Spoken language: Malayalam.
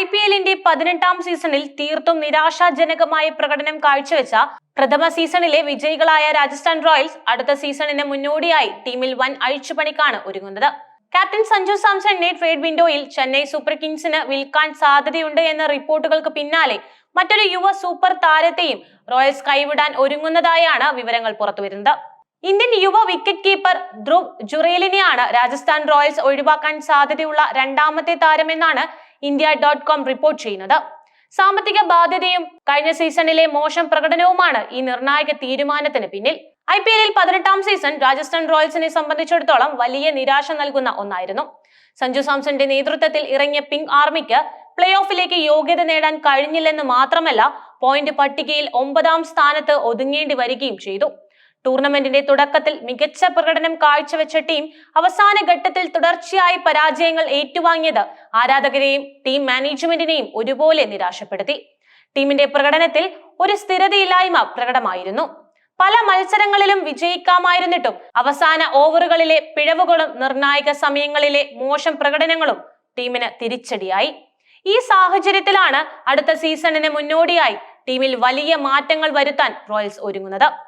ഐ പി എല്ലിന്റെ പതിനെട്ടാം സീസണിൽ തീർത്തും നിരാശാജനകമായ പ്രകടനം കാഴ്ചവെച്ച പ്രഥമ സീസണിലെ വിജയികളായ രാജസ്ഥാൻ റോയൽസ് അടുത്ത സീസണിന് മുന്നോടിയായി ടീമിൽ വൻ അഴിച്ചുപണിക്കാണ് ഒരുങ്ങുന്നത്. ക്യാപ്റ്റൻ സഞ്ജു സാംസണിനെ ട്രേഡ് വിൻഡോയിൽ ചെന്നൈ സൂപ്പർ കിങ്സിന് വിൽക്കാൻ സാധ്യതയുണ്ട് എന്ന റിപ്പോർട്ടുകൾക്ക് പിന്നാലെ മറ്റൊരു യുവ സൂപ്പർ താരത്തെയും റോയൽസ് കൈവിടാൻ ഒരുങ്ങുന്നതായാണ് വിവരങ്ങൾ പുറത്തുവരുന്നത്. ഇന്ത്യൻ യുവ വിക്കറ്റ് കീപ്പർ ധ്രുവ് ജുറേലിനെയാണ് രാജസ്ഥാൻ റോയൽസ് ഒഴിവാക്കാൻ സാധ്യതയുള്ള രണ്ടാമത്തെ താരമെന്നാണ് ഇന്ത്യ ഡോട്ട് കോം റിപ്പോർട്ട് ചെയ്യുന്നത്. സാമ്പത്തിക ബാധ്യതയും കഴിഞ്ഞ സീസണിലെ മോശം പ്രകടനവുമാണ് ഈ നിർണായക തീരുമാനത്തിന് പിന്നിൽ. ഐ പി എല്ലിൽ പതിനെട്ടാം സീസൺ രാജസ്ഥാൻ റോയൽസിനെ സംബന്ധിച്ചിടത്തോളം വലിയ നിരാശ നൽകുന്ന ഒന്നായിരുന്നു. സഞ്ജു സാംസന്റെ നേതൃത്വത്തിൽ ഇറങ്ങിയ പിങ്ക് ആർമിക്ക് പ്ലേ ഓഫിലേക്ക് യോഗ്യത നേടാൻ കഴിഞ്ഞില്ലെന്ന് മാത്രമല്ല പോയിന്റ് പട്ടികയിൽ ഒമ്പതാം സ്ഥാനത്ത് ഒതുങ്ങേണ്ടി വരികയും ചെയ്തു. ടൂർണമെന്റിന്റെ തുടക്കത്തിൽ മികച്ച പ്രകടനം കാഴ്ചവെച്ച ടീം അവസാന ഘട്ടത്തിൽ തുടർച്ചയായി പരാജയങ്ങൾ ഏറ്റുവാങ്ങിയത് ആരാധകരെയും ടീം മാനേജ്മെന്റിനെയും ഒരുപോലെ നിരാശപ്പെടുത്തി. ടീമിന്റെ പ്രകടനത്തിൽ ഒരു സ്ഥിരതയില്ലായ്മ പ്രകടമായിരുന്നു. പല മത്സരങ്ങളിലും വിജയിക്കാമായിരുന്നിട്ടും അവസാന ഓവറുകളിലെ പിഴവുകളും നിർണായക സമയങ്ങളിലെ മോശം പ്രകടനങ്ങളും ടീമിന് തിരിച്ചടിയായി. ഈ സാഹചര്യത്തിലാണ് അടുത്ത സീസണിന് മുന്നോടിയായി ടീമിൽ വലിയ മാറ്റങ്ങൾ വരുത്താൻ റോയൽസ് ഒരുങ്ങുന്നത്.